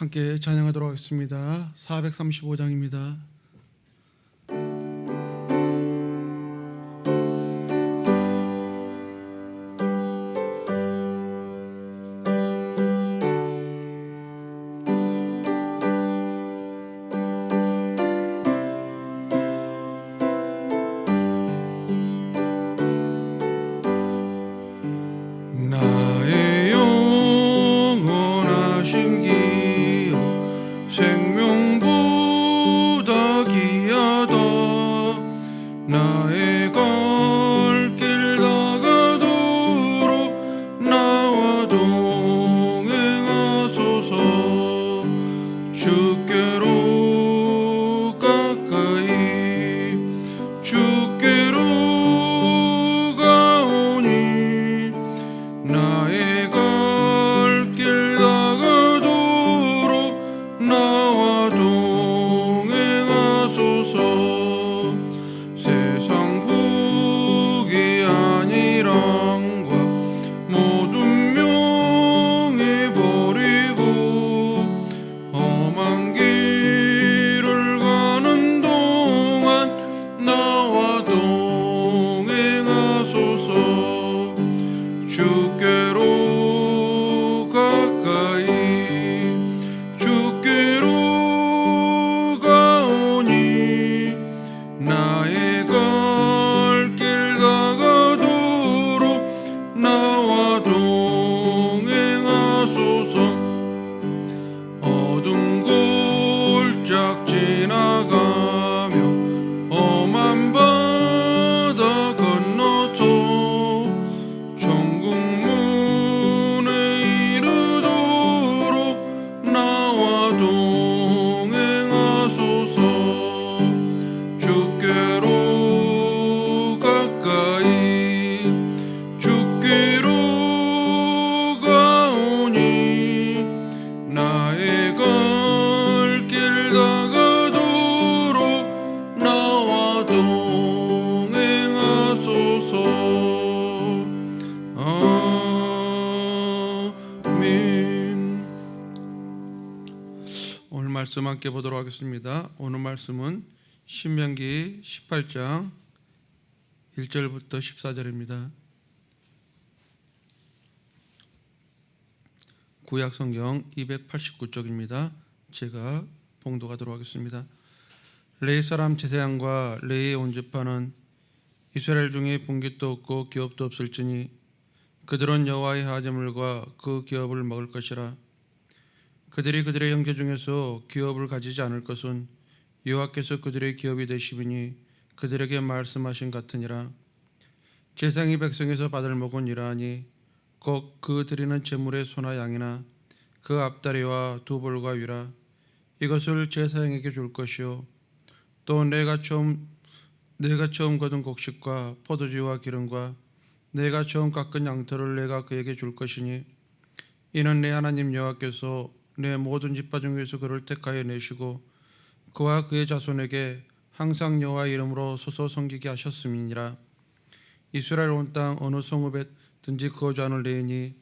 함께 찬양하도록 하겠습니다. 435장입니다. 말씀 함께 보도록 하겠습니다 오늘 말씀은 신명기 18장 1절부터 14절입니다 구약 성경 289쪽입니다. 제가 봉독하도록 하겠습니다. 레이 사람 제사장과 레이의 온집하는 이스라엘 중에 분깃도 없고 기업도 없을지니 그들은 여호와의 하제물과 그 기업을 먹을 것이라 그들이 그들의 형제 중에서 기업을 가지지 않을 것은 여호와께서 그들의 기업이 되시리니 그들에게 말씀하신 같으니라. 제사장이 백성에서 받을 먹은 이러하니 곧그 드리는 제물의 소나 양이나 그 앞다리와 두 볼과 위라. 이것을 제사장에게 줄 것이요. 또 내가 처음 내가 처음 거둔 곡식과 포도주와 기름과 내가 처음 깎은 양털을 내가 그에게 줄 것이니 이는 내 하나님 여호와께서 내 모든 집파 중에서 그를 택하여 내시고 그와 그의 자손에게 항상 여호와 이름으로 소서 섬기게 하셨음이니라. 이스라엘 온 땅 어느 성읍에 든지 거주하는 레인이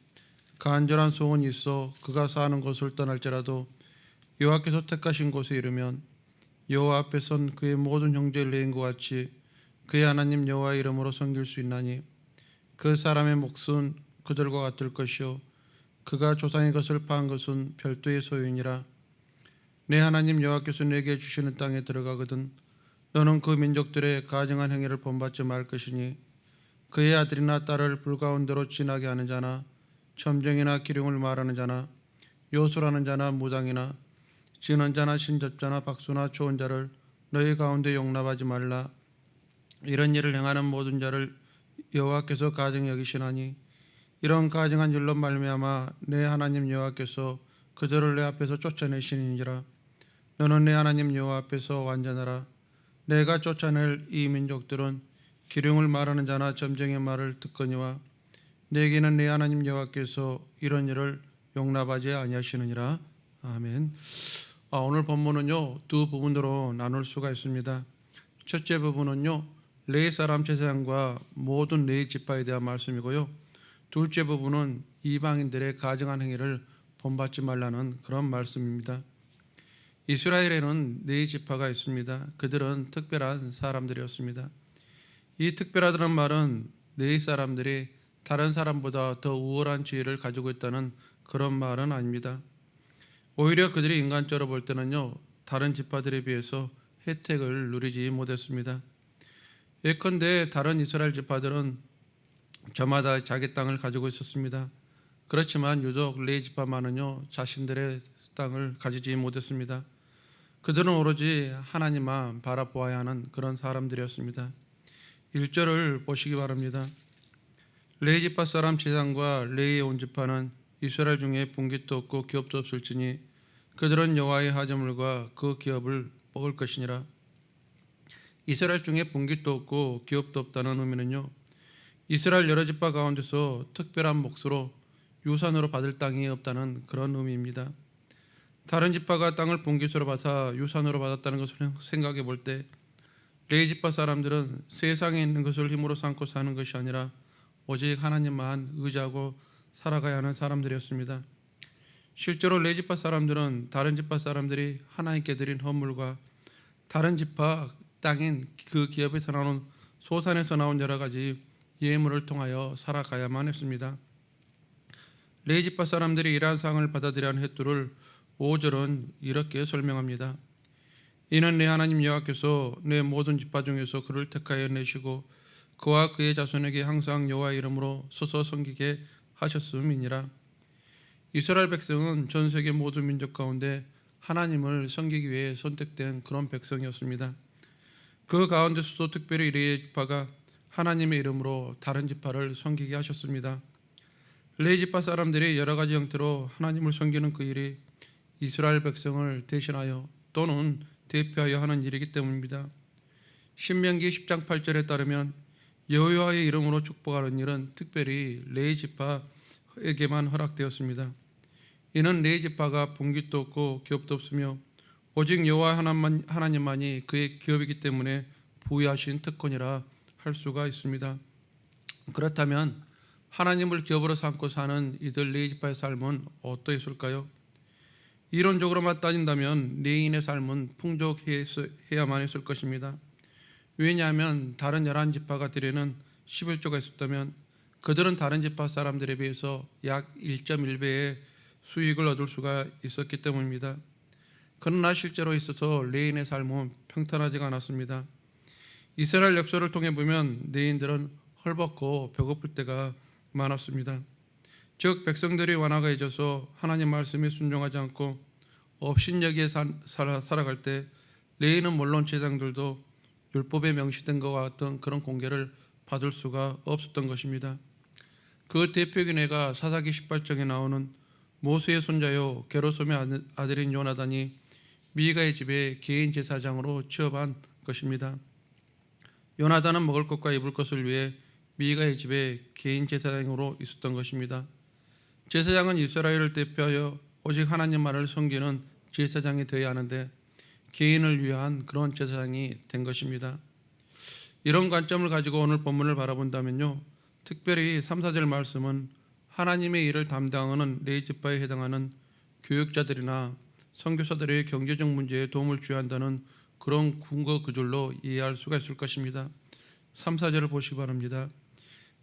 간절한 소원이 있어 그가 사는 곳을 떠날지라도 여호와께서 택하신 곳에 이르면 여호와 앞에 선 그의 모든 형제 레인과 같이 그의 하나님 여호와 이름으로 섬길 수 있나니 그 사람의 몫은 그들과 같을 것이요 그가 조상의 것을 파한 것은 별도의 소유이니라. 내 하나님 여호와께서 내게 주시는 땅에 들어가거든 너는 그 민족들의 가증한 행위를 본받지 말 것이니 그의 아들이나 딸을 불가운데로 지나게 하는 자나 점쟁이나 기륭을 말하는 자나 요술하는 자나 무당이나 지는 자나 신접자나 박수나 좋은 자를 너희 가운데 용납하지 말라. 이런 일을 행하는 모든 자를 여호와께서 가증 여기시나니 이런 가증한 일로 말미암아 내 하나님 여호와께서 그들을 내 앞에서 쫓아내시니라 너는 내 하나님 여호와 앞에서 완전하라 내가 쫓아낼 이 민족들은 기륭을 말하는 자나 점쟁의 말을 듣거니와 내게는 내 하나님 여호와께서 이런 일을 용납하지 아니하시느니라 아멘. 아, 오늘 본문은요 두 부분으로 나눌 수가 있습니다. 첫째 부분은요 레이 사람 제사장과 모든 레이 지파에 대한 말씀이고요. 둘째 부분은 이방인들의 가증한 행위를 본받지 말라는 그런 말씀입니다. 이스라엘에는 네 지파가 있습니다. 그들은 특별한 사람들이었습니다. 이 특별하다는 말은 네 사람들이 다른 사람보다 더 우월한 지혜를 가지고 있다는 그런 말은 아닙니다. 오히려 그들이 인간적으로 볼 때는요 다른 지파들에 비해서 혜택을 누리지 못했습니다. 예컨대 다른 이스라엘 지파들은 저마다 자기 땅을 가지고 있었습니다. 그렇지만 유독 레이 지파만은요 자신들의 땅을 가지지 못했습니다. 그들은 오로지 하나님만 바라보아야 하는 그런 사람들이었습니다. 1절을 보시기 바랍니다. 레이 지파 사람 제사장과 레이의 온 지파는 이스라엘 중에 분깃도 없고 기업도 없을지니 그들은 여호와의 하점물과 그 기업을 먹을 것이니라. 이스라엘 중에 분깃도 없고 기업도 없다는 의미는요. 이스라엘 여러 지파 가운데서 특별한 몫으로 유산으로 받을 땅이 없다는 그런 의미입니다. 다른 지파가 땅을 분깃으로 받아 유산으로 받았다는 것을 생각해 볼 때 레이 지파 사람들은 세상에 있는 것을 힘으로 삼고 사는 것이 아니라 오직 하나님만 의지하고 살아가야 하는 사람들이었습니다. 실제로 레이 지파 사람들은 다른 지파 사람들이 하나님께 드린 헌물과 다른 지파 땅인 그 기업에서 나온 소산에서 나온 여러 가지 예물을 통하여 살아가야만 했습니다. 레이 지파 사람들이 이러한 상을 받아들여야 하는 횟수를 5절은 이렇게 설명합니다. 이는 내 하나님 여호와께서 내 모든 지파 중에서 그를 택하여 내시고 그와 그의 자손에게 항상 여호와 이름으로 서서 섬기게 하셨음이니라. 이스라엘 백성은 전 세계 모든 민족 가운데 하나님을 섬기기 위해 선택된 그런 백성이었습니다. 그 가운데서도 특별히 레이 지파가 하나님의 이름으로 다른 지파를 섬기게 하셨습니다. 레이 지파 사람들이 여러 가지 형태로 하나님을 섬기는 그 일이 이스라엘 백성을 대신하여 또는 대표하여 하는 일이기 때문입니다. 신명기 10장 8절에 따르면 여호와의 이름으로 축복하는 일은 특별히 레이 지파에게만 허락되었습니다. 이는 레이 지파가 분깃도 없고 기업도 없으며 오직 여호와 하나님만이 그의 기업이기 때문에 부여하신 특권이라 할 수가 있습니다. 그렇다면 하나님을 기업으로 삼고 사는 이들 레이 지파의 삶은 어떠했을까요? 이론적으로만 따진다면 레인의 삶은 풍족해야만 했을 것입니다. 왜냐하면 다른 열한 지파가 드리는 11조가 있었다면 그들은 다른 지파 사람들에 비해서 약 1.1배의 수익을 얻을 수가 있었기 때문입니다. 그러나 실제로 있어서 레인의 삶은 평탄하지가 않았습니다. 이스라엘 역사를 통해 보면 레인들은 헐벗고 배고플 때가 많았습니다. 즉 백성들이 완화가 잊어서 하나님 말씀에 순종하지 않고 업신여기에 살아, 살아갈 때 레인은 물론 제장들도 율법에 명시된 것과 같은 그런 공개를 받을 수가 없었던 것입니다. 그 대표적인 애가 사사기 18장에 나오는 모세의 손자요 게로솜의 아들인 요나단이 미가의 집에 개인 제사장으로 취업한 것입니다. 요나단은 먹을 것과 입을 것을 위해 미가의 집에 개인 제사장으로 있었던 것입니다. 제사장은 이스라엘을 대표하여 오직 하나님만을 섬기는 제사장이 되어야 하는데 개인을 위한 그런 제사장이 된 것입니다. 이런 관점을 가지고 오늘 본문을 바라본다면요. 특별히 3, 4절 말씀은 하나님의 일을 담당하는 레이지파에 해당하는 교육자들이나 선교사들의 경제적 문제에 도움을 줘야 한다는 그런 근거 구절로 이해할 수가 있을 것입니다. 3, 4절을 보시기 바랍니다.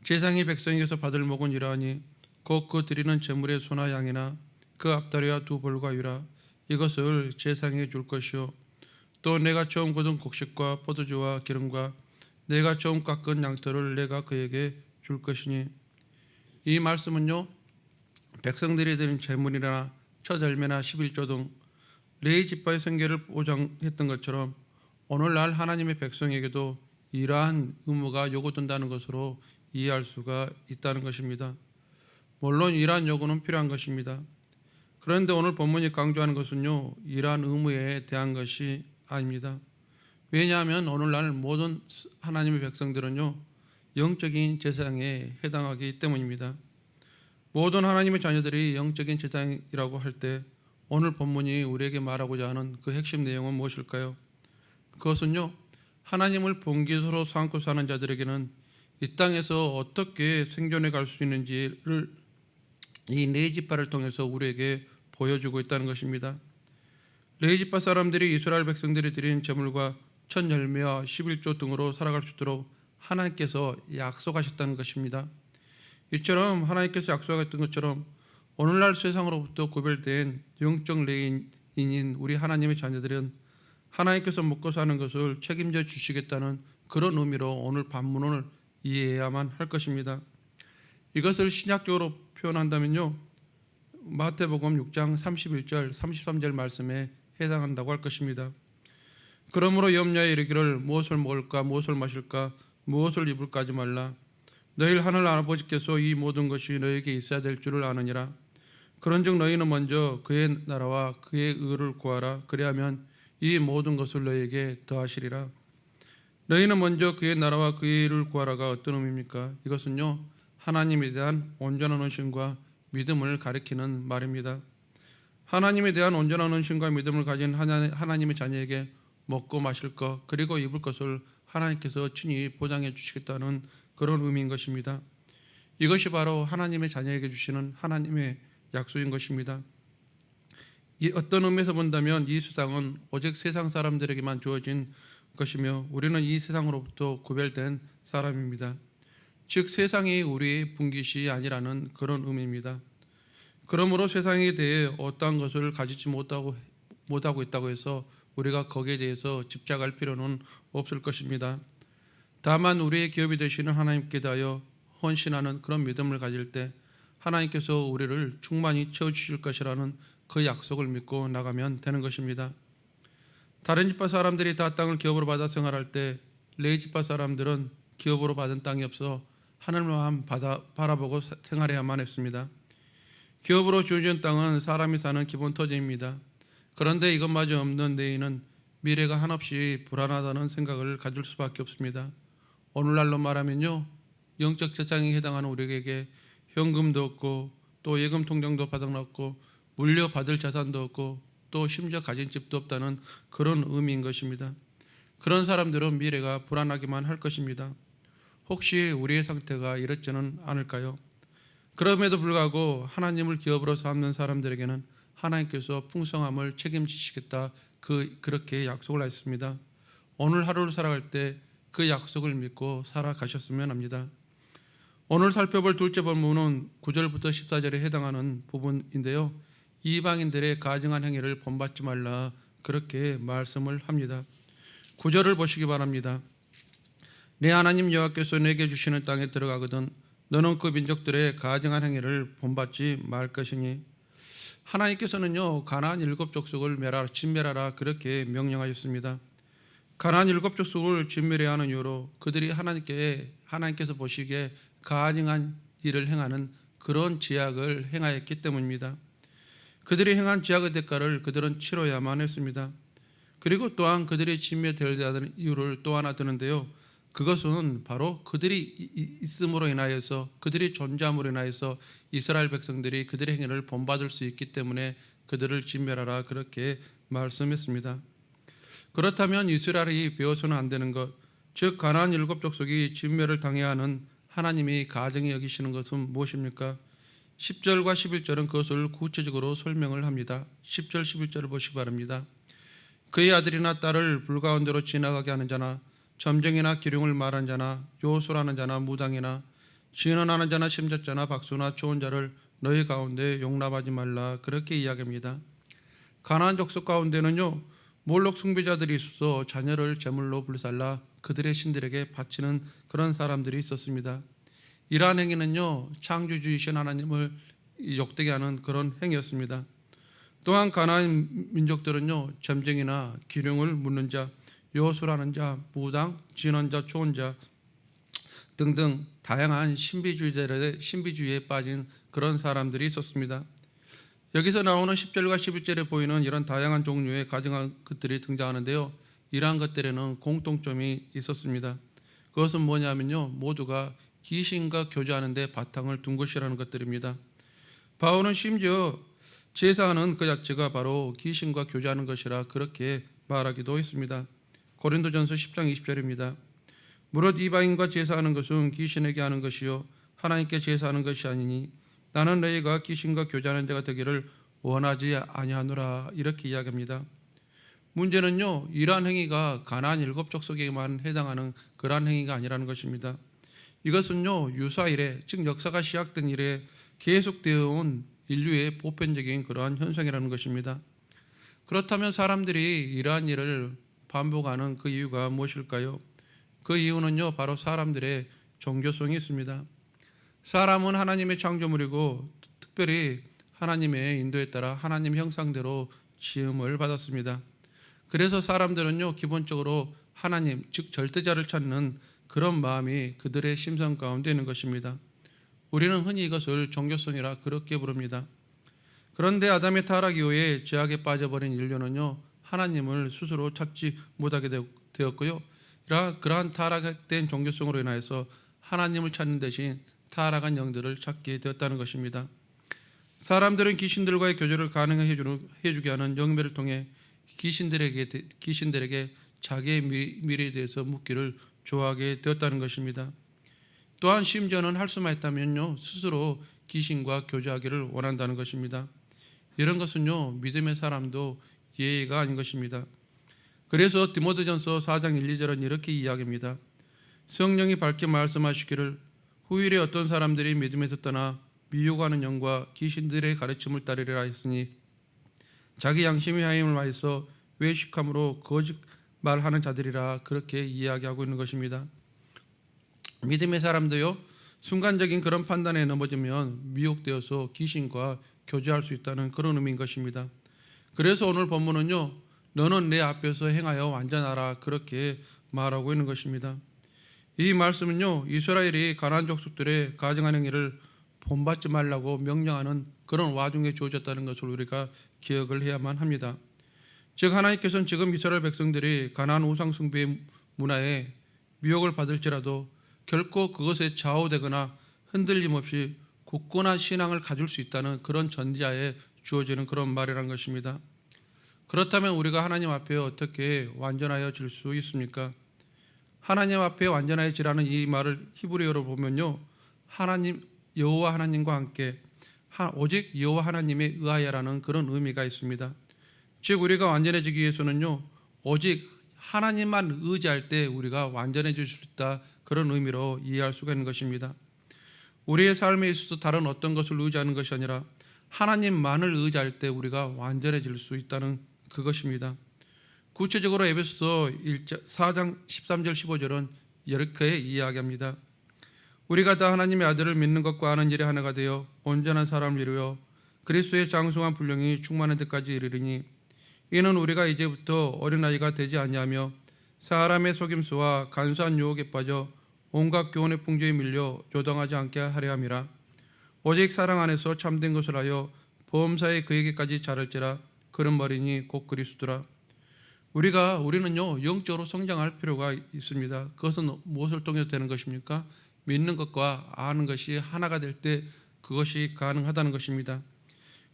제상이 백성에게서 받을 목은 이러하니 곧 그 드리는 제물의 소나 양이나 그 앞다리와 두 볼과 유라 이것을 제상에 줄 것이요 또 내가 처음 거둔 곡식과 포도주와 기름과 내가 처음 깎은 양털을 내가 그에게 줄 것이니 이 말씀은요 백성들이 드린 제물이나 첫 열매나 11조 등 레이 지파의 생계를 보장했던 것처럼 오늘날 하나님의 백성에게도 이러한 의무가 요구된다는 것으로 이해할 수가 있다는 것입니다. 물론 이러한 요구는 필요한 것입니다. 그런데 오늘 본문이 강조하는 것은요, 이러한 의무에 대한 것이 아닙니다. 왜냐하면 오늘날 모든 하나님의 백성들은요, 영적인 제사장에 해당하기 때문입니다. 모든 하나님의 자녀들이 영적인 제사장이라고 할 때 오늘 본문이 우리에게 말하고자 하는 그 핵심 내용은 무엇일까요? 그것은요, 하나님을 본기수로 삼고 사는 자들에게는 이 땅에서 어떻게 생존해 갈 수 있는지를 이 네지파를 통해서 우리에게 보여주고 있다는 것입니다. 레이지파 사람들이 이스라엘 백성들이 드린 제물과 첫 열매와 11조 등으로 살아갈 수 있도록 하나님께서 약속하셨다는 것입니다. 이처럼 하나님께서 약속하셨던 것처럼 오늘날 세상으로부터 구별된 영적 레인인 우리 하나님의 자녀들은 하나님께서 먹고 사는 것을 책임져 주시겠다는 그런 의미로 오늘 반문을 이해해야만 할 것입니다. 이것을 신약적으로 표현한다면요. 마태복음 6장 31절 33절 말씀에 해당한다고 할 것입니다. 그러므로 염려에 이르기를 무엇을 먹을까 무엇을 마실까 무엇을 입을까 하지 말라 너희 하늘 아버지께서 이 모든 것이 너에게 있어야 될 줄을 아느니라 그런즉 너희는 먼저 그의 나라와 그의 의를 구하라 그리하면 이 모든 것을 너희에게 더하시리라 너희는 먼저 그의 나라와 그의 의를 구하라가 어떤 의미입니까? 이것은요 하나님에 대한 온전한 헌신과 믿음을 가리키는 말입니다. 하나님에 대한 온전한 헌신과 믿음을 가진 하나- 하나님의 자녀에게 먹고 마실 것 그리고 입을 것을 하나님께서 친히 보장해 주시겠다는 그런 의미인 것입니다. 이것이 바로 하나님의 자녀에게 주시는 하나님의 약속인 것입니다. 이 어떤 의미에서 본다면 이 세상은 오직 세상 사람들에게만 주어진 것이며 우리는 이 세상으로부터 구별된 사람입니다. 즉 세상이 우리의 분깃이 아니라는 그런 의미입니다. 그러므로 세상에 대해 어떠한 것을 가지지 못하고 못하고 있다고 해서 우리가 거기에 대해서 집착할 필요는 없을 것입니다. 다만 우리의 기업이 되시는 하나님께 대하여 헌신하는 그런 믿음을 가질 때 하나님께서 우리를 충만히 채워 주실 것이라는 그 약속을 믿고 나가면 되는 것입니다. 다른 집파 사람들이 다 땅을 기업으로 받아 생활할 때 레이 집파 사람들은 기업으로 받은 땅이 없어 하늘만 받아, 바라보고 사- 생활해야만 했습니다. 기업으로 주어진 땅은 사람이 사는 기본 토지입니다. 그런데 이것마저 없는 내인은 미래가 한없이 불안하다는 생각을 가질 수밖에 없습니다. 오늘날로 말하면요, 영적 재산에 해당하는 우리에게 현금도 없고 또 예금 통장도 바닥났고 물려받을 자산도 없고 또 심지어 가진 집도 없다는 그런 의미인 것입니다. 그런 사람들은 미래가 불안하기만 할 것입니다. 혹시 우리의 상태가 이렇지는 않을까요? 그럼에도 불구하고 하나님을 기업으로 삼는 사람들에게는 하나님께서 풍성함을 책임지시겠다 그 그렇게 약속을 하셨습니다. 오늘 하루를 살아갈 때 그 약속을 믿고 살아가셨으면 합니다. 오늘 살펴볼 둘째 본문은 9절부터 14절에 해당하는 부분인데요. 이방인들의 가증한 행위를 본받지 말라 그렇게 말씀을 합니다. 9절을 보시기 바랍니다. 내 하나님 여호와께서 내게 주시는 땅에 들어가거든 너는 그 민족들의 가증한 행위를 본받지 말 것이니 하나님께서는요 가나안 일곱 족속을 멸하라 진멸하라 그렇게 명령하셨습니다. 가나안 일곱 족속을 진멸해야 하는 이유로 그들이 하나님께 하나님께서 보시기에 가증한 일을 행하는 그런 지약을 행하였기 때문입니다. 그들이 행한 지약의 대가를 그들은 치러야만 했습니다. 그리고 또한 그들이 진멸되어야 하는 이유를 또 하나 드는데요. 그것은 바로 그들이 있음으로 인하여서 그들이 존재함으로 인하여서 이스라엘 백성들이 그들의 행위를 본받을 수 있기 때문에 그들을 진멸하라 그렇게 말씀했습니다. 그렇다면 이스라엘이 배워서는 안 되는 것, 즉 가나안 일곱 족속이 진멸을 당해야 하는 하나님이 가정히 여기시는 것은 무엇입니까? 10절과 11절은 그것을 구체적으로 설명을 합니다. 10절 11절을 보시기 바랍니다. 그의 아들이나 딸을 불가운데로 지나가게 하는 자나 점쟁이나 기륭을 말하는 자나 요술하는 자나 무당이나 진언하는 자나 심젓자나 박수나 초혼 자를 너희 가운데 용납하지 말라 그렇게 이야기합니다. 가나안 족속 가운데는요 몰록 숭배자들이 있어서 자녀를 제물로 불살라 그들의 신들에게 바치는 그런 사람들이 있었습니다. 이러한 행위는요 창조주이신 하나님을 욕되게 하는 그런 행위였습니다. 또한 가나안 민족들은요 점쟁이나 기륭을 묻는 자, 요술하는 자, 무당, 진언자, 초혼자 등등 다양한 신비주의들의 신비주의에 빠진 그런 사람들이 있었습니다. 여기서 나오는 10절과 11절에 보이는 이런 다양한 종류의 가정한 것들이 등장하는데요. 이러한 것들에는 공통점이 있었습니다. 그것은 뭐냐면요. 모두가 귀신과 교제하는데 바탕을 둔 것이라는 것들입니다. 바울은 심지어 제사하는 그 자체가 바로 귀신과 교제하는 것이라 그렇게 말하기도 했습니다. 고린도전서 10장 20절입니다. 무릇 이방인과 제사하는 것은 귀신에게 하는 것이요 하나님께 제사하는 것이 아니니 나는 너희가 귀신과 교제하는 자가 되기를 원하지 아니하노라 이렇게 이야기합니다. 문제는요 이러한 행위가 가나안 일곱 족속에만 해당하는 그러한 행위가 아니라는 것입니다. 이것은요 유사 이래 즉 역사가 시작된 이래 계속되어 온 인류의 보편적인 그러한 현상이라는 것입니다. 그렇다면 사람들이 이러한 일을 반복하는 그 이유가 무엇일까요? 그 이유는요 바로 사람들의 종교성이 있습니다. 사람은 하나님의 창조물이고 특별히 하나님의 인도에 따라 하나님 형상대로 지음을 받았습니다. 그래서 사람들은요 기본적으로 하나님 즉 절대자를 찾는 그런 마음이 그들의 심성 가운데 있는 것입니다. 우리는 흔히 이것을 종교성이라 그렇게 부릅니다. 그런데 아담의 타락 이후에 죄악에 빠져버린 인류는요 하나님을 스스로 찾지 못하게 되었고요. 그러한 타락된 종교성으로 인하여서 하나님을 찾는 대신 타락한 영들을 찾게 되었다는 것입니다. 사람들은 귀신들과의 교제를 가능해 주게 하는 영매를 통해 귀신들에게 귀신들에게 자기의 미- 미래에 대해서 묻기를 좋아하게 되었다는 것입니다. 또한 심지어는 할 수만 있다면요 스스로 귀신과 교제하기를 원한다는 것입니다. 이런 것은요 믿음의 사람도 예의가 아닌 것입니다. 그래서 디모데전서 4장 1, 2절은 이렇게 이야기합니다. 성령이 밝게 말씀하시기를 후일에 어떤 사람들이 믿음에서 떠나 미혹하는 영과 귀신들의 가르침을 따르리라 했으니 자기 양심이 하임을 마해서 외식함으로 거짓 말하는 자들이라 그렇게 이야기하고 있는 것입니다. 믿음의 사람도요 순간적인 그런 판단에 넘어지면 미혹되어서 귀신과 교제할 수 있다는 그런 의미인 것입니다. 그래서 오늘 본문은요 너는 내 앞에서 행하여 완전하라 그렇게 말하고 있는 것입니다. 이 말씀은요 이스라엘이 가나안 족속들의 가증한 행위를 본받지 말라고 명령하는 그런 와중에 주어졌다는 것을 우리가 기억을 해야만 합니다. 즉 하나님께서는 지금 이스라엘 백성들이 가나안 우상 숭배의 문화에 미혹을 받을지라도 결코 그것에 좌우되거나 흔들림 없이 굳건한 신앙을 가질 수 있다는 그런 전제하에 주어지는 그런 말이란 것입니다. 그렇다면 우리가 하나님 앞에 어떻게 완전하여질 수 있습니까? 하나님 앞에 완전하여지라는 이 말을 히브리어로 보면요. 하나님 여호와 하나님과 함께 하- 오직 여호와 하나님에 의하여라는 그런 의미가 있습니다. 즉 우리가 완전해지기 위해서는요. 오직 하나님만 의지할 때 우리가 완전해질 수 있다. 그런 의미로 이해할 수가 있는 것입니다. 우리의 삶에 있어서 다른 어떤 것을 의지하는 것이 아니라 하나님만을 의지할 때 우리가 완전해질 수 있다는 그것입니다. 구체적으로 에베소서 1장 4장 13절 15절은 이렇게 이야기합니다. 우리가 다 하나님의 아들을 믿는 것과 아는 일에 하나가 되어 온전한 사람을 이루어 그리스도의 장성한 분량이 충만한 데까지 이르리니 이는 우리가 이제부터 어린아이가 되지 아니하며 사람의 속임수와 간사한 유혹에 빠져 온갖 교훈의 풍조에 밀려 조당하지 않게 하려 함이라 오직 사랑 안에서 참된 것을 하여 보험사에 그에게까지 자랄지라 그런 말이니 곧 그리스도라 우리가 우리는요 영적으로 성장할 필요가 있습니다. 그것은 무엇을 통해서 되는 것입니까? 믿는 것과 아는 것이 하나가 될 때 그것이 가능하다는 것입니다.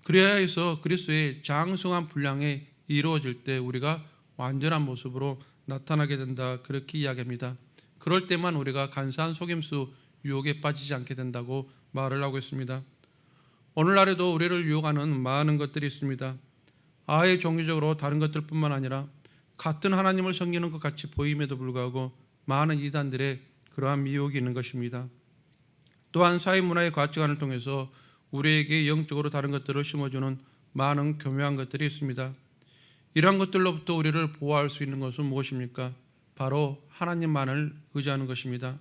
그래야 해서 그리스도의 장성한 분량에 이루어질 때 우리가 완전한 모습으로 나타나게 된다 그렇게 이야기합니다. 그럴 때만 우리가 간사한 속임수 유혹에 빠지지 않게 된다고 말을 하고 있습니다. 오늘날에도 우리를 유혹하는 많은 것들이 있습니다. 아예 종교적으로 다른 것들뿐만 아니라 같은 하나님을 섬기는 것 같이 보임에도 불구하고 많은 이단들의 그러한 미혹이 있는 것입니다. 또한 사회 문화의 가치관을 통해서 우리에게 영적으로 다른 것들을 심어주는 많은 교묘한 것들이 있습니다. 이러한 것들로부터 우리를 보호할 수 있는 것은 무엇입니까? 바로 하나님만을 의지하는 것입니다.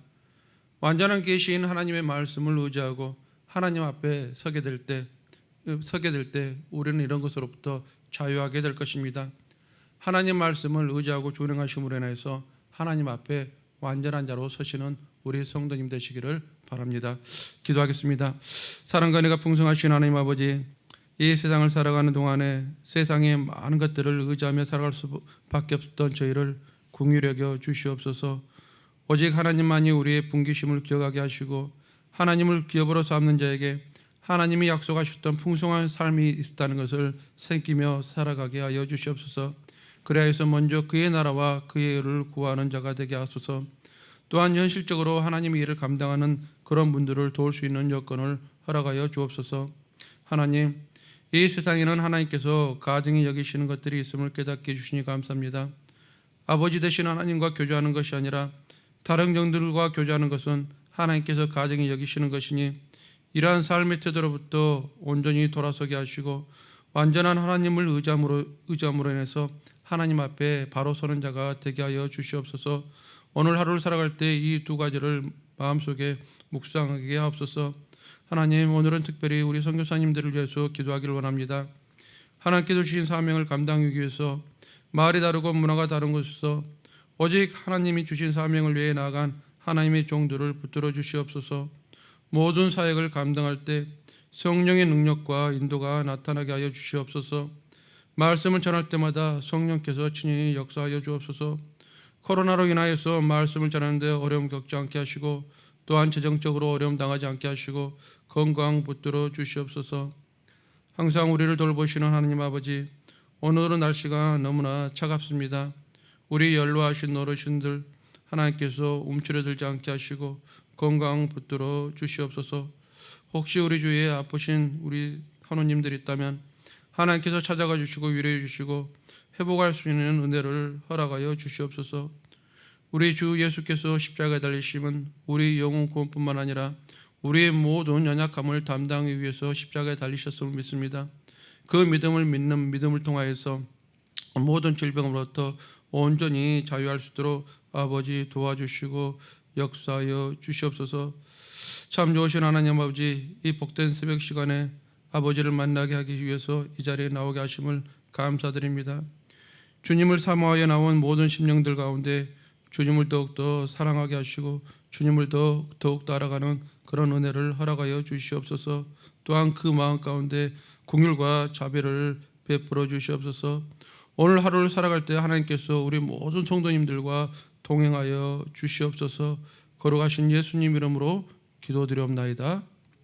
완전한 계시인 하나님의 말씀을 의지하고 하나님 앞에 서게 될 때, 서게 될 때 우리는 이런 것으로부터 자유하게 될 것입니다. 하나님 말씀을 의지하고 준행하심으로 인해서 하나님 앞에 완전한 자로 서시는 우리 성도님 되시기를 바랍니다. 기도하겠습니다. 사랑과 내가 풍성하신 하나님 아버지, 이 세상을 살아가는 동안에 세상의 많은 것들을 의지하며 살아갈 수밖에 없었던 저희를 궁휼히 여겨 주시옵소서. 오직 하나님만이 우리의 분기심을 기억하게 하시고 하나님을 기업으로 삼는 자에게 하나님이 약속하셨던 풍성한 삶이 있다는 것을 생기며 살아가게 하여 주시옵소서. 그래야 해서 먼저 그의 나라와 그의 의를 구하는 자가 되게 하소서. 또한 현실적으로 하나님의 일을 감당하는 그런 분들을 도울 수 있는 여건을 허락하여 주옵소서. 하나님, 이 세상에는 하나님께서 가증히 여기시는 것들이 있음을 깨닫게 해주시니 감사합니다. 아버지 되신 하나님과 교제하는 것이 아니라 다른 영들과 교제하는 것은 하나님께서 가증히 여기시는 것이니 이러한 삶의 태도로부터 온전히 돌아서게 하시고 완전한 하나님을 의지함으로 의지함으로 인해서 하나님 앞에 바로 서는 자가 되게 하여 주시옵소서. 오늘 하루를 살아갈 때 이 두 가지를 마음속에 묵상하게 하옵소서. 하나님 오늘은 특별히 우리 선교사님들을 위해서 기도하기를 원합니다. 하나님께서 주신 사명을 감당하기 위해서 말이 다르고 문화가 다른 곳에서 오직 하나님이 주신 사명을 위해 나아간 하나님의 종들을 붙들어 주시옵소서. 모든 사역을 감당할 때 성령의 능력과 인도가 나타나게 하여 주시옵소서. 말씀을 전할 때마다 성령께서 친히 역사하여 주옵소서. 코로나로 인하여서 말씀을 전하는데 어려움 겪지 않게 하시고 또한 재정적으로 어려움 당하지 않게 하시고 건강 붙들어 주시옵소서. 항상 우리를 돌보시는 하나님 아버지, 오늘은 날씨가 너무나 차갑습니다. 우리 연로하신 어르신들 하나님께서 움츠러들지 않게 하시고 건강 붙들어 주시옵소서. 혹시 우리 주위에 아프신 우리 하노님들 있다면 하나님께서 찾아가 주시고 위로해 주시고 회복할 수 있는 은혜를 허락하여 주시옵소서. 우리 주 예수께서 십자가에 달리심은 우리 영혼 구원뿐만 아니라 우리의 모든 연약함을 담당하기 위해서 십자가에 달리셨음을 믿습니다. 그 믿음을 믿는 믿음을 통하여서 모든 질병으로부터 온전히 자유할 수 있도록 아버지 도와주시고 역사하여 주시옵소서. 참 좋으신 하나님 아버지 이 복된 새벽 시간에 아버지를 만나게 하기 위해서 이 자리에 나오게 하심을 감사드립니다. 주님을 사모하여 나온 모든 심령들 가운데 주님을 더욱더 사랑하게 하시고 주님을 더 더욱더 알아가는 그런 은혜를 허락하여 주시옵소서. 또한 그 마음 가운데 궁율과 자비를 베풀어 주시옵소서. 오늘 하루를 살아갈 때 하나님께서 우리 모든 성도님들과 동행하여 주시옵소서. 걸어가신 예수님 이름으로 기도드리옵나이다.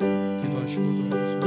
Git aşık olur.